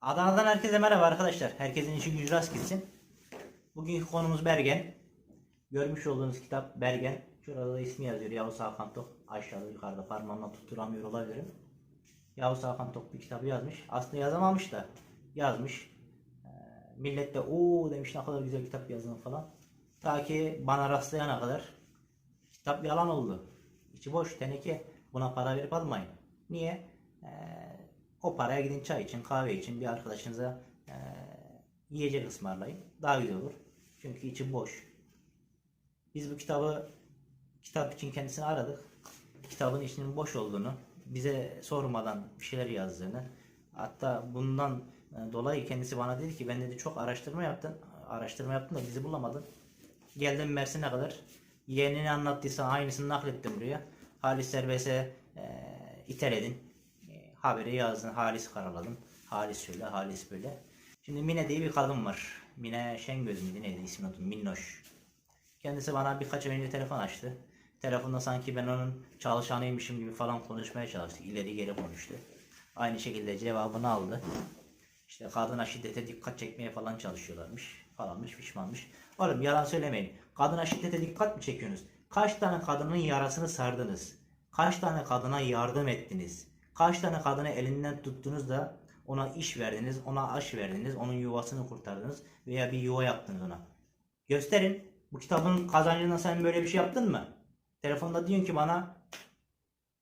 Adana'dan herkese merhaba arkadaşlar. Herkesin işi gücü rast gitsin. Bugünkü konumuz Bergen. Görmüş olduğunuz kitap Bergen. Şurada da ismi yazıyor. Yavuz Hakan Tok. Aşağıda yukarıda parmağımla tutturamıyor olabilirim. Yavuz Hakan Tok bir kitabı yazmış. Aslında yazamamış da yazmış. Ee, millet de ooo demiş ne kadar güzel kitap yazdın falan. Ta ki bana rastlayana kadar kitap yalan oldu. İçi boş teneke. Buna para verip almayın. Niye? O paraya gidin çay için, kahve için bir arkadaşınıza ee, yiyecek ısmarlayın. Daha güzel olur. Çünkü içi boş. Biz bu kitabı kitap için kendisini aradık. Kitabın içinin boş olduğunu, bize sormadan bir şeyler yazdığını, hatta bundan e, dolayı kendisi bana dedi ki ben dedi çok araştırma yaptın. Araştırma yaptın da bizi bulamadın. Geldim Mersin'e kadar. Yeğenini anlattıysa aynısını naklettim buraya. Halis Serbest'e e, iteledin. E, haberi yazdın. Halis karaladın. Halis şöyle, Halis böyle. Şimdi Mine diye bir kadın var. Mine Şengöz müydü neydi ismini unuttum. Minnoş. Kendisi bana birkaç ay önce telefon açtı. Telefonda sanki ben onun çalışanıymışım gibi falan konuşmaya çalıştı. İleri geri konuştu. Aynı şekilde cevabını aldı. İşte kadına şiddete dikkat çekmeye falan çalışıyorlarmış. Falanmış pişmanmış. Oğlum yalan söylemeyin. Kadına şiddete dikkat mi çekiyorsunuz? Kaç tane kadının yarasını sardınız? Kaç tane kadına yardım ettiniz? Kaç tane kadını elinden tuttunuz da ona iş verdiniz, ona aş verdiniz, onun yuvasını kurtardınız veya bir yuva yaptınız ona. Gösterin. Bu kitabın kazancına sen böyle bir şey yaptın mı? Telefonda diyorsun ki bana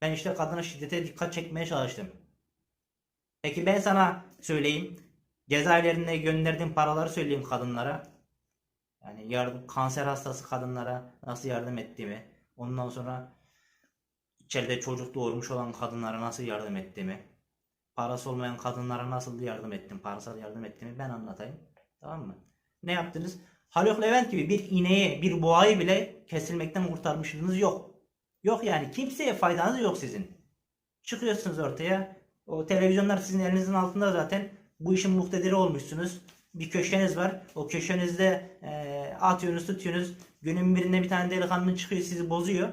ben işte kadına şiddete dikkat çekmeye çalıştım. Peki ben sana söyleyeyim. Cezaevlerine gönderdiğim paraları söyleyeyim kadınlara. Yani yardım, kanser hastası kadınlara nasıl yardım ettiğimi. Ondan sonra içeride çocuk doğurmuş olan kadınlara nasıl yardım ettiğimi. Parası olmayan kadınlara nasıl yardım ettim, parasal yardım ettiğimi ben anlatayım. Tamam mı? Ne yaptınız? Haluk Levent gibi bir ineği, bir boğayı bile kesilmekten kurtarmışlığınız yok. Yok yani kimseye faydanız yok sizin. Çıkıyorsunuz ortaya. O televizyonlar sizin elinizin altında zaten. Bu işin muhtediri olmuşsunuz. Bir köşeniz var. O köşenizde eee atıyorsunuz, tutuyorsunuz. Günün birinde bir tane delikanlı çıkıyor sizi bozuyor.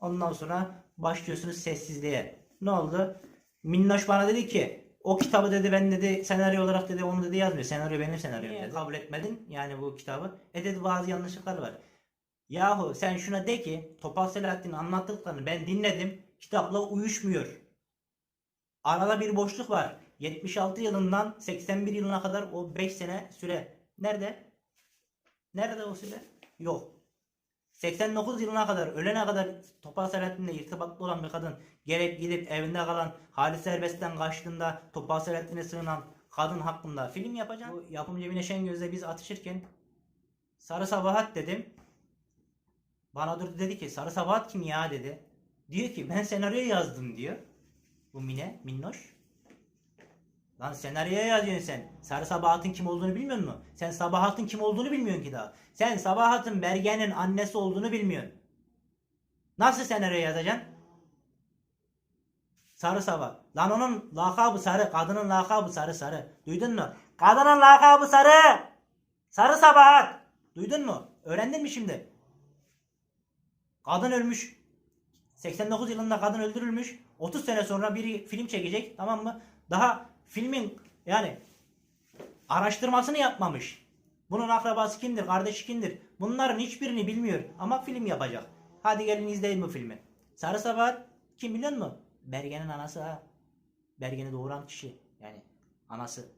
Ondan sonra başlıyorsunuz sessizliğe. Ne oldu? Minnoş bana dedi ki o kitabı dedi ben dedi senaryo olarak dedi onu dedi yazmıyor. Senaryo benim senaryom dedi. Kabul etmedin yani bu kitabı. E dedi bazı yanlışlıklar var. Yahu sen şuna de ki Topal Selahattin'in anlattıklarını ben dinledim. Kitapla uyuşmuyor. Arada bir boşluk var. 76 yılından 81 yılına kadar o 5 sene süre. Nerede? Nerede o süre? Yok. 89 yılına kadar ölene kadar Topal Selahattin'le irtibatlı olan bir kadın gelip gidip evinde kalan Halis Serbest'ten kaçtığında Topal Selahattin'e sığınan kadın hakkında film yapacağım. Bu yapımcı Mine Şengöz'le biz atışırken Sarı Sabahat dedim. Bana durdu dedi ki Sarı Sabahat kim ya dedi. Diyor ki ben senaryo yazdım diyor. Bu Mine, Minnoş. Lan senaryoya yazıyorsun sen. Sarı Sabahat'ın kim olduğunu bilmiyor musun? Sen Sabahat'ın kim olduğunu bilmiyorsun ki daha. Sen Sabahat'ın Bergen'in annesi olduğunu bilmiyorsun. Nasıl senaryo yazacaksın? Sarı Sabah. Lan onun lakabı sarı. Kadının lakabı sarı sarı. Duydun mu? Kadının lakabı sarı. Sarı Sabahat. Duydun mu? Öğrendin mi şimdi? Kadın ölmüş. 89 yılında kadın öldürülmüş. 30 sene sonra biri film çekecek tamam mı? Daha filmin yani araştırmasını yapmamış. Bunun akrabası kimdir, kardeşi kimdir? Bunların hiçbirini bilmiyor ama film yapacak. Hadi gelin izleyin bu filmi. Sarı Sabahat kim biliyor musun? Bergen'in anası ha. Bergen'i doğuran kişi. Yani anası.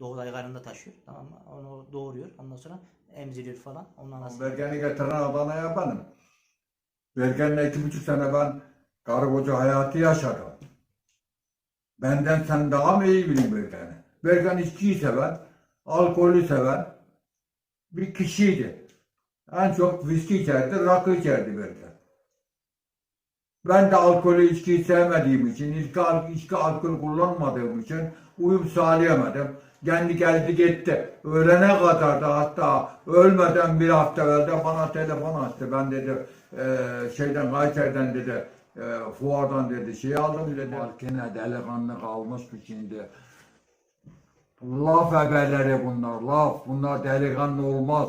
Doğuday karnında taşıyor. Tamam mı? Onu doğuruyor. Ondan sonra emziriyor falan. Onun anası. Bergen'i getiren Adana'ya benim. Bergen'le iki buçuk sene ben karı koca hayatı yaşadım. Benden sen daha mı iyi bilin Bergen'i? Bergen içkiyi seven, alkolü seven bir kişiydi. En çok viski içerdi, rakı içerdi Bergen. Ben de alkolü içkiyi sevmediğim için, içki, içki alkol kullanmadığım için uyum sağlayamadım. Kendi geldi gitti. Öğlene kadar da hatta ölmeden bir hafta evvel bana telefon açtı. Ben dedi eee şeyden Kayseri'den dedi eee fuardan dedi şey aldım dedi. Makine delikanlı kalmış şimdi. Laf ebeleri bunlar laf. Bunlar delikanlı olmaz.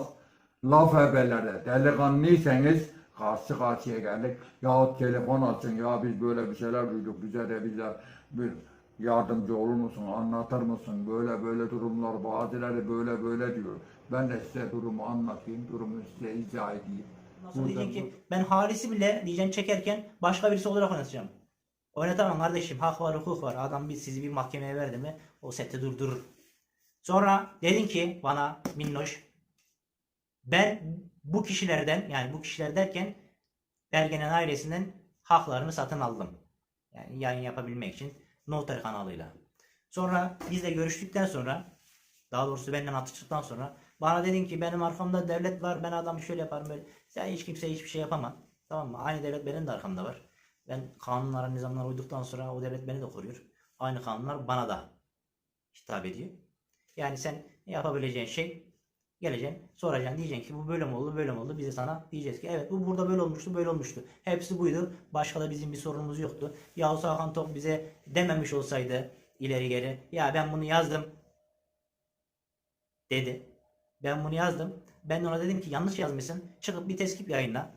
Laf ebeleri. Delikanlıysanız karşı karşıya geldik. Yahut telefon açın ya biz böyle bir şeyler duyduk bize de bize bir yardımcı olur musun, anlatır mısın? Böyle böyle durumlar, bazıları böyle böyle diyor. Ben de size durumu anlatayım, durumu size izah edeyim. Burada diyeceksin ki ben Halis'i bile diyeceksin çekerken başka birisi olarak oynatacağım. Oynatamam kardeşim hak var hukuk var. Adam bir sizi bir mahkemeye verdi mi o seti durdurur. Sonra dedin ki bana minnoş ben bu kişilerden yani bu kişiler derken Bergen'in ailesinden haklarını satın aldım. Yani yayın yapabilmek için Noter kanalıyla. Sonra bizle görüştükten sonra daha doğrusu benden atıştıktan sonra bana dedin ki benim arkamda devlet var ben adamı şöyle yaparım böyle. Sen hiç kimseye hiçbir şey yapamam. Tamam mı? Aynı devlet benim de arkamda var. Ben kanunlara nizamlara uyduktan sonra o devlet beni de koruyor. Aynı kanunlar bana da hitap ediyor. Yani sen yapabileceğin şey geleceksin soracaksın diyeceksin ki bu böyle mi oldu böyle mi oldu biz de sana diyeceğiz ki evet bu burada böyle olmuştu böyle olmuştu. Hepsi buydu. Başka da bizim bir sorunumuz yoktu. Yavuz Hakan Tok bize dememiş olsaydı ileri geri ya ben bunu yazdım dedi. Ben bunu yazdım. Ben ona dedim ki yanlış yazmışsın. Çıkıp bir teskip yayınla.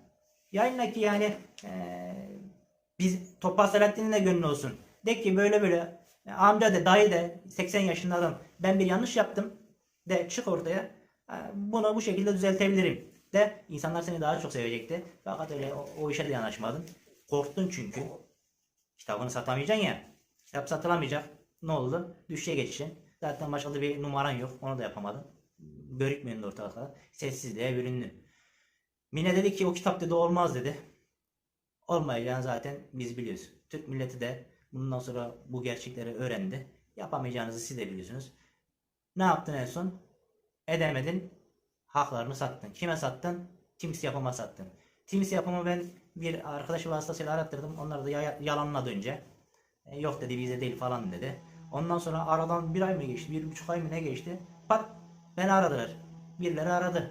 Yayınla ki yani eee, biz Topal Selahattin'in de gönlü olsun. De ki böyle böyle e, amca de dayı de 80 yaşında adam ben bir yanlış yaptım de çık ortaya e, bunu bu şekilde düzeltebilirim de insanlar seni daha çok sevecekti. Fakat öyle o, o işe de yanaşmadın. Korktun çünkü. Kitabını satamayacaksın ya. Kitap satılamayacak. Ne oldu? Düşüşe geçişin. Zaten başka bir numaran yok. Onu da yapamadın. Görükmüyorsun da ortalıkta. Sessizliğe büründün. Mine dedi ki o kitap dedi olmaz dedi. Olmayacağını zaten biz biliyoruz. Türk milleti de bundan sonra bu gerçekleri öğrendi. Yapamayacağınızı siz de biliyorsunuz. Ne yaptın en son? Edemedin. Haklarını sattın. Kime sattın? Teams yapıma sattın. Teams yapımı ben bir arkadaş vasıtasıyla arattırdım. Onlar da ya- yalanladı önce. E, yok dedi vize değil falan dedi. Ondan sonra aradan bir ay mı geçti? Bir buçuk ay mı ne geçti? Pat beni aradılar. Birileri aradı.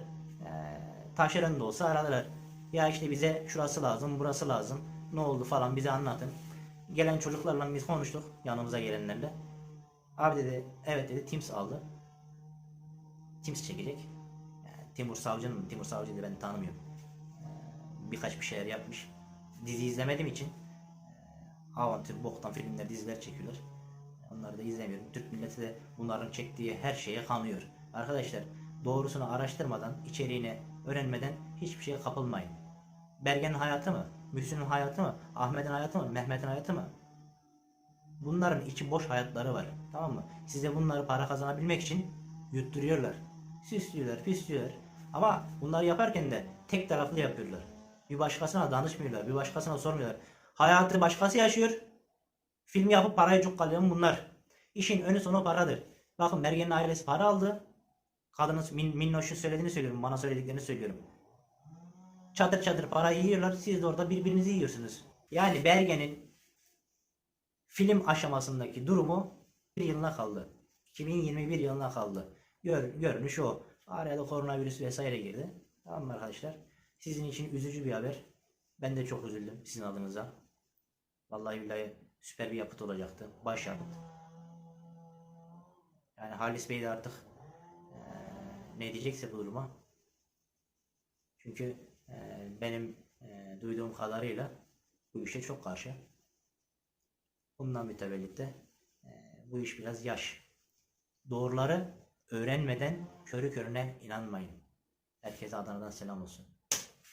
E, da olsa aradılar. Ya işte bize şurası lazım, burası lazım. Ne oldu falan bize anlatın. Gelen çocuklarla biz konuştuk. Yanımıza gelenlerle. Abi dedi evet dedi Teams aldı. Teams çekecek. Timur Savcı'nın, Timur Savcı'yı ben tanımıyorum. Ee, birkaç bir şeyler yapmış. Dizi izlemediğim için e, avantür, boktan filmler, diziler çekiyorlar. Onları da izlemiyorum. Türk milleti de bunların çektiği her şeye kanıyor. Arkadaşlar doğrusunu araştırmadan, içeriğini öğrenmeden hiçbir şeye kapılmayın. Bergen'in hayatı mı? Mühsin'in hayatı mı? Ahmet'in hayatı mı? Mehmet'in hayatı mı? Bunların içi boş hayatları var. Tamam mı? Size bunları para kazanabilmek için yutturuyorlar. Süslüyorlar, püslüyorlar. Ama bunları yaparken de tek taraflı yapıyorlar. Bir başkasına danışmıyorlar, bir başkasına sormuyorlar. Hayatı başkası yaşıyor. Film yapıp parayı cukkalayan bunlar. İşin önü sonu paradır. Bakın Mergen'in ailesi para aldı. Kadının min, minnoşun söylediğini söylüyorum. Bana söylediklerini söylüyorum. Çatır çatır parayı yiyorlar. Siz de orada birbirinizi yiyorsunuz. Yani Bergen'in film aşamasındaki durumu bir yılına kaldı. 2021 yılına kaldı. Gör, görünüş o. Araya da koronavirüs vesaire girdi. Tamam mı arkadaşlar? Sizin için üzücü bir haber. Ben de çok üzüldüm sizin adınıza. Vallahi billahi süper bir yapıt olacaktı. Baş. Yani Halis Bey de artık ne diyecekse bu duruma. Çünkü eee, benim eee, duyduğum kadarıyla bu işe çok karşı. Bundan mütevellit de eee, bu iş biraz yaş. Doğruları öğrenmeden körü körüne inanmayın. Herkese Adana'dan selam olsun.